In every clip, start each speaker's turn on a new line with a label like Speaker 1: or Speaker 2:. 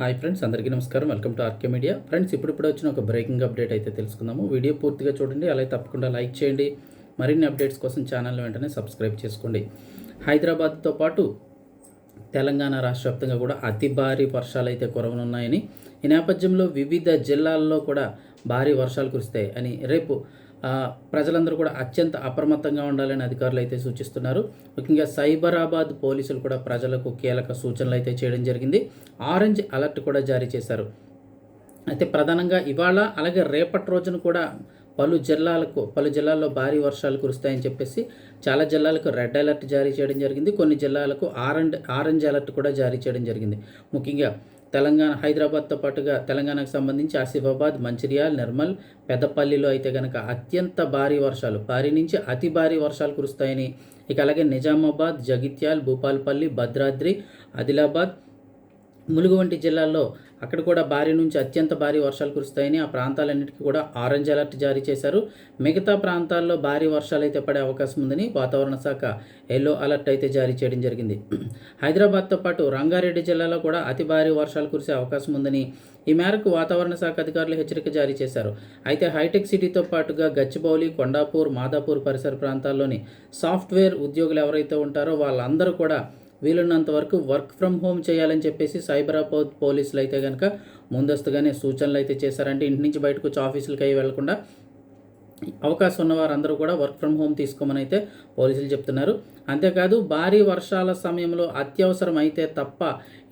Speaker 1: Hi friends అందరికీ నమస్కారం. Welcome to RK media. Friends ఇప్పుడిప్పుడు వచ్చిన ఒక బ్రేకింగ్ అప్డేట్ అయితే తెలుసుకుందాము. వీడియో పూర్తిగా చూడండి అలాగే తప్పకుండా లైక్ చేయండి. మరిన్ని అప్డేట్స్ కోసం ఛానల్ వెంటనే సబ్స్క్రైబ్ చేసుకోండి. హైదరాబాద్తో పాటు తెలంగాణ రాష్ట్ర వ్యాప్తంగా కూడా అతి భారీ వర్షాలు అయితే కురవనున్నాయని ఈ నేపథ్యంలో వివిధ జిల్లాల్లో కూడా భారీ వర్షాలు కురుస్తాయి అని రేపు ప్రజలందరూ కూడా అత్యంత అప్రమత్తంగా ఉండాలని అధికారులు అయితే సూచిస్తున్నారు. ముఖ్యంగా సైబరాబాద్ పోలీసులు కూడా ప్రజలకు కీలక సూచనలు అయితే చేయడం జరిగింది. ఆరెంజ్ అలర్ట్ కూడా జారీ చేశారు. అయితే ప్రధానంగా ఇవాళ అలాగే రేపటి రోజున కూడా పలు జిల్లాలకు పలు జిల్లాల్లో భారీ వర్షాలు కురుస్తాయని చెప్పేసి చాలా జిల్లాలకు రెడ్ అలర్ట్ జారీ చేయడం జరిగింది. కొన్ని జిల్లాలకు ఆరెంజ్ ఆరెంజ్ అలర్ట్ కూడా జారీ చేయడం జరిగింది. ముఖ్యంగా తెలంగాణ హైదరాబాద్తో పాటుగా తెలంగాణకు సంబంధించి ఆసిఫాబాద్ మంచిర్యాల్ నిర్మల్ పెద్దపల్లిలో అయితే కనుక అత్యంత భారీ వర్షాలు భారీ నుంచి అతి భారీ వర్షాలు కురుస్తాయని ఇక అలాగే నిజామాబాద్ జగిత్యాల్ భూపాల్పల్లి భద్రాద్రి ఆదిలాబాద్ ములుగు వంటి జిల్లాల్లో అక్కడ కూడా భారీ నుంచి అత్యంత భారీ వర్షాలు కురుస్తాయని ఆ ప్రాంతాలన్నిటికీ కూడా ఆరెంజ్ అలర్ట్ జారీ చేశారు. మిగతా ప్రాంతాల్లో భారీ వర్షాలు అయితే పడే అవకాశం ఉందని వాతావరణ శాఖ ఎల్లో అలర్ట్ అయితే జారీ చేయడం జరిగింది. హైదరాబాద్తో పాటు రంగారెడ్డి జిల్లాలో కూడా అతి భారీ వర్షాలు కురిసే అవకాశం ఉందని ఈ మేరకు వాతావరణ శాఖ అధికారులు హెచ్చరిక జారీ చేశారు. అయితే హైటెక్ సిటీతో పాటుగా గచ్చిబౌలి కొండాపూర్ మాదాపూర్ పరిసర ప్రాంతాల్లోని సాఫ్ట్వేర్ ఉద్యోగులు ఎవరైతే ఉంటారో వాళ్ళందరూ కూడా వీలున్నంత వరకు వర్క్ ఫ్రమ్ హోమ్ చేయాలని చెప్పేసి సైబరాబాద్ పోలీసులు అయితే కనుక ముందస్తుగానే సూచనలు అయితే చేశారంటే ఇంటి నుంచి బయటకు వచ్చి ఆఫీసులకి అయి వెళ్ళకుండా అవకాశం ఉన్న వారందరూ కూడా వర్క్ ఫ్రమ్ హోమ్ తీసుకోమని అయితే పోలీసులు చెప్తున్నారు. అంతేకాదు భారీ వర్షాల సమయంలో అత్యవసరం అయితే తప్ప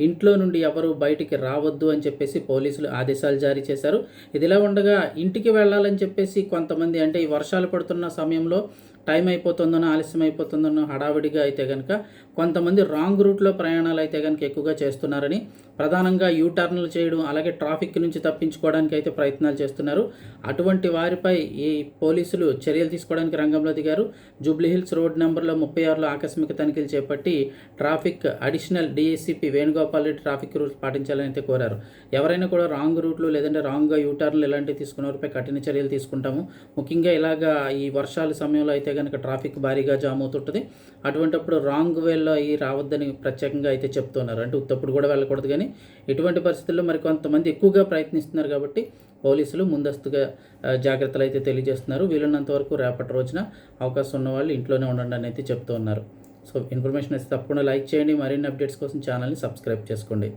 Speaker 1: ఇంట్లో నుండి ఎవరు బయటికి రావద్దు అని చెప్పేసి పోలీసులు ఆదేశాలు జారీ చేశారు. ఇదిలా ఉండగా ఇంటికి వెళ్ళాలని చెప్పేసి కొంతమంది అంటే ఈ వర్షాలు పడుతున్న సమయంలో టైం అయిపోతుందనో ఆలస్యం అయిపోతుందనో హడావిడిగా అయితే కనుక కొంతమంది రాంగ్ రూట్లో ప్రయాణాలు అయితే కనుక ఎక్కువగా చేస్తున్నారని ప్రధానంగా యూ టర్న్లు చేయడం అలాగే ట్రాఫిక్ నుంచి తప్పించుకోవడానికి అయితే ప్రయత్నాలు చేస్తున్నారు. అటువంటి వారిపై ఈ పోలీసులు చర్యలు తీసుకోవడానికి రంగంలో దిగారు. జూబ్లీహిల్స్ రోడ్ నెంబర్లో ముప్పై ఆరులో ఆకస్మిక తనిఖీలు చేపట్టి traffic additional DSCP Venugopal Reddy traffic rules పాటించాలని అయితే కోరారు. ఎవరైనా కూడా రాంగ్ రూట్లు లేదంటే రాంగ్గా యూ టర్న్లు ఇలాంటివి తీసుకున్న వారిపై కఠిన చర్యలు తీసుకుంటాము. ముఖ్యంగా ఇలాగా ఈ వర్షాల సమయంలో అయితే కనుక ట్రాఫిక్ భారీగా జామ్ అవుతుంటుంది. అటువంటిప్పుడు రాంగ్ వేలో అయ్యి రావద్దని ప్రత్యేకంగా అయితే చెప్తున్నారు. అంటే ఉత్తప్పుడు కూడా వెళ్ళకూడదు కానీ ఇటువంటి పరిస్థితుల్లో మరి కొంతమంది ఎక్కువగా ప్రయత్నిస్తున్నారు కాబట్టి పోలీసులు ముందస్తుగా జాగ్రత్తలు అయితే తెలియజేస్తున్నారు. వీలున్నంత వరకు రేపటి రోజున అవకాశం ఉన్న వాళ్ళు ఇంట్లోనే ఉండండి అని అయితే చెప్తూ ఉన్నారు సో ఇన్ఫర్మేషన్ అయితే తప్పకుండా లైక్ చేయండి. మరిన్ని అప్డేట్స్ కోసం ఛానల్ని సబ్స్క్రైబ్ చేసుకోండి.